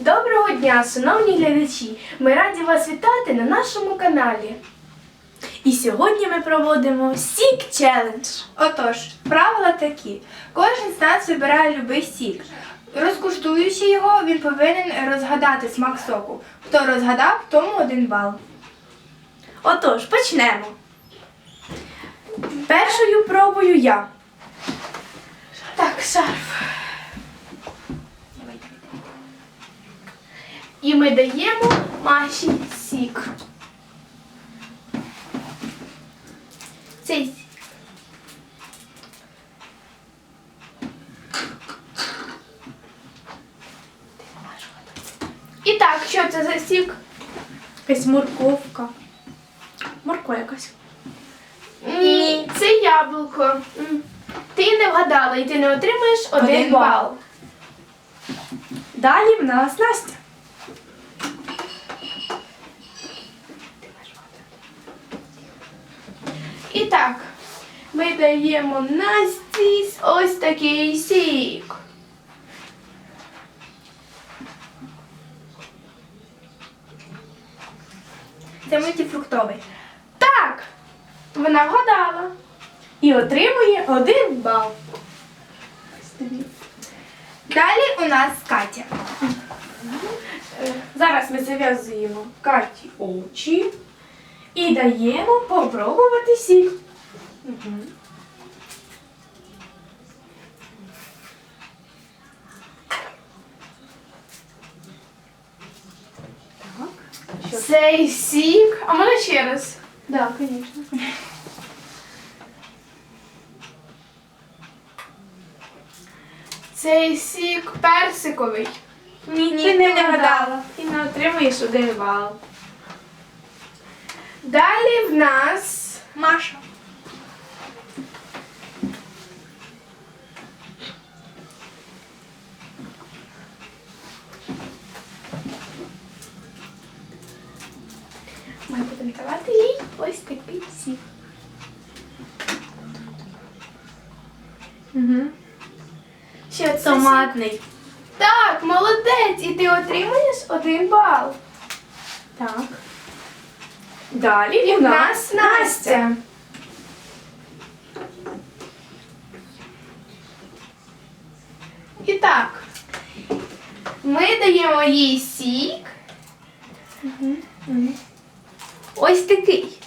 Доброго дня, шановні глядачі! Ми раді вас вітати на нашому каналі. І сьогодні ми проводимо Сік Челендж. Отож, правила такі: кожен з нас вибирає любий сік. Розкуштуючи його, він повинен розгадати смак соку. Хто розгадав, тому один бал. Отож, почнемо. Першою пробую я. Так, шарф. І ми даємо Маші сік. Цей сік. І так, що це за сік? Якась морковка. Морква якась. Ні, це яблуко. Ти не вгадала і ти не отримаєш один, Один бал. бал. Далі в нас Настя. І так, ми даємо Насті ось такий сік. Це мультифруктовий. Так, вона вгадала. І отримує один бал. Далі у нас Катя. Зараз ми зав'язуємо Каті очі і даємо попробувати сік. Так. Цей сік. А можна ще раз? Да, звісно. Цей сік персиковий. Ні, Ні, ти не ти вгадала. І не отримуєш один бал. Далі в нас Маша. ми будемо давати їй ось такий сік. Угу. Це? сік? Томатний. Так, молодець, і ти отримаєш один бал. Так. Далі І у в нас Настя. І так, ми даємо їй сік. Ось такий.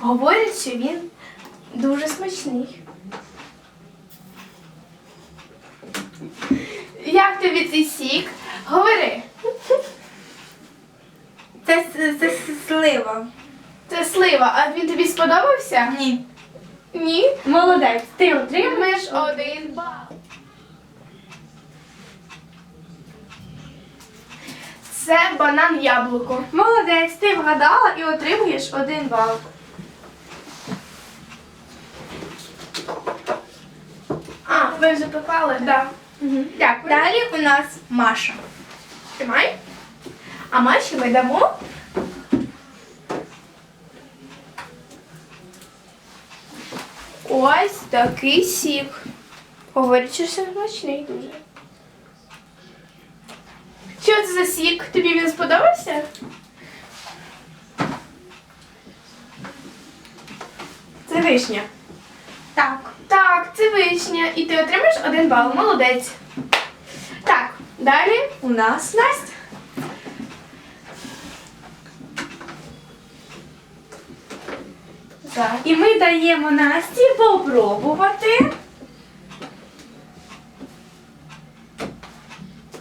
Говорять, що він дуже смачний. Як тобі цей сік? Говори. Це, с- це слива. Це слива, а він тобі сподобався? Ні. Ні. Молодець, ти. Отримаєш один бал. Це банан яблуко. Молодець, ти вгадала і отримуєш один бал. А, ви вже попали? Так. Угу. Дякую. Далі у нас Маша. Тримай. А Маші ми дамо. Ось такий сік. Говорять, що це смачний дуже. Що це за сік? Тобі він сподобався? Це вишня. Так. Так, це вишня. І ти отримаєш один бал. Молодець. Так, далі. У нас Настя. Так. І ми даємо Насті попробувати.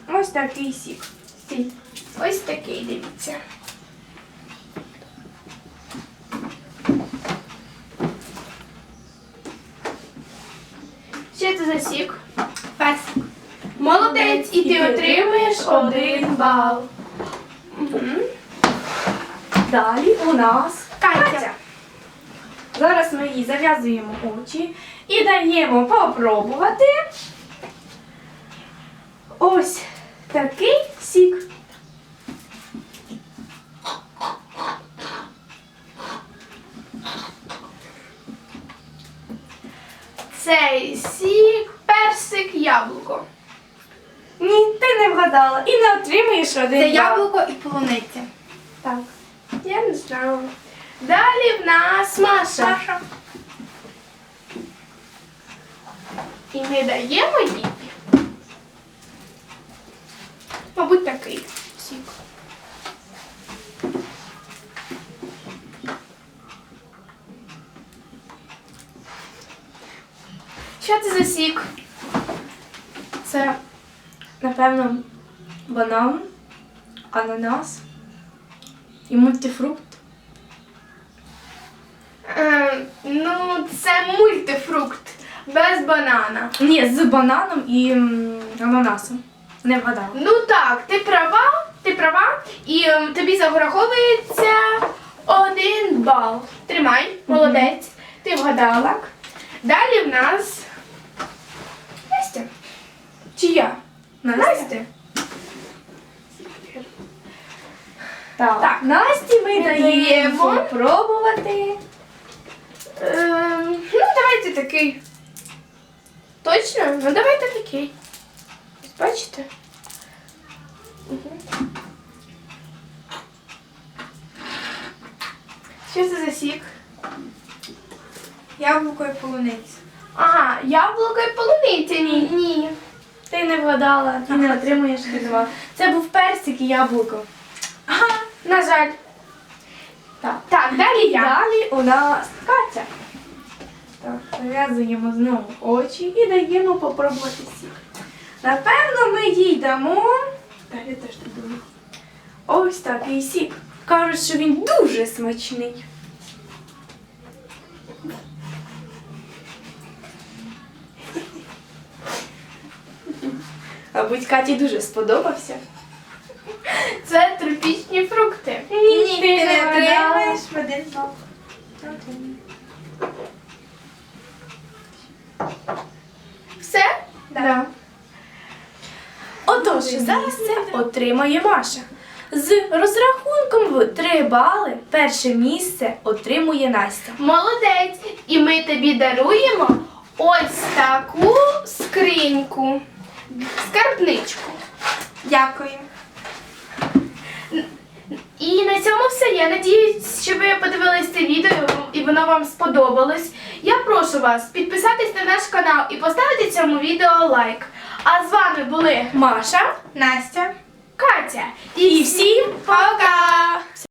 Ось такий сік. Стій. Ось такий, дивіться. Що це за сік? Персик. Молодець, і ти отримаєш один бал. Далі у нас Катя. Зараз ми їй зав'язуємо очі і даємо попробувати. Ось такий сік. Цей сік, персик, яблуко. Ні, ти не вгадала. І не отримаєш один Це яблуко і полуниця. Так. Я не знала. Далі в нас Маша. Маша. І ми даємо їй. Мабуть, такий сік. Що це за сік? Це, напевно, банан, ананас і мультифрукт. Е, ну, це мультифрукт без банана. Ні, з бананом і м, ананасом. Не вгадала. Ну так, ти права, ти права, і ем, тобі зараховується один бал. Тримай, молодець, ти вгадала. Далі в нас. Чи я? Настя. Так. Так. Насті ми даємо даємо. Ем, ну, давайте такий. Точно? Ну давайте такий. Бачите? Мгм. Що це за сік? Яблуко і полуниця. Ага, яблуко і полуниця. Ні. Ні. Ти не вгадала, ти не отримуєш два. Це був персик і яблуко. Ага, на жаль. Так. Так, далі я. Далі у нас Катя. Так, зав'язуємо знову очі і даємо попробувати сік. Напевно, ми їй дамо. Так, я теж так думаю. Ось такий сік. Кажуть, що він дуже смачний. Мабуть, Каті дуже сподобався. Це тропічні фрукти. Ні, Ти не отримаєш один бал. Все? Да. Отож, зараз це отримає Маша. З розрахунком в 3 бали перше місце отримує Настя. Молодець. І ми тобі даруємо ось таку скриньку. Скарбничку. Дякую. І на цьому все. Я надіюсь, що ви подивились це відео і воно вам сподобалось. Я прошу вас підписатись на наш канал і поставити цьому відео лайк. А з вами були Маша Настя. Катя і всім пока!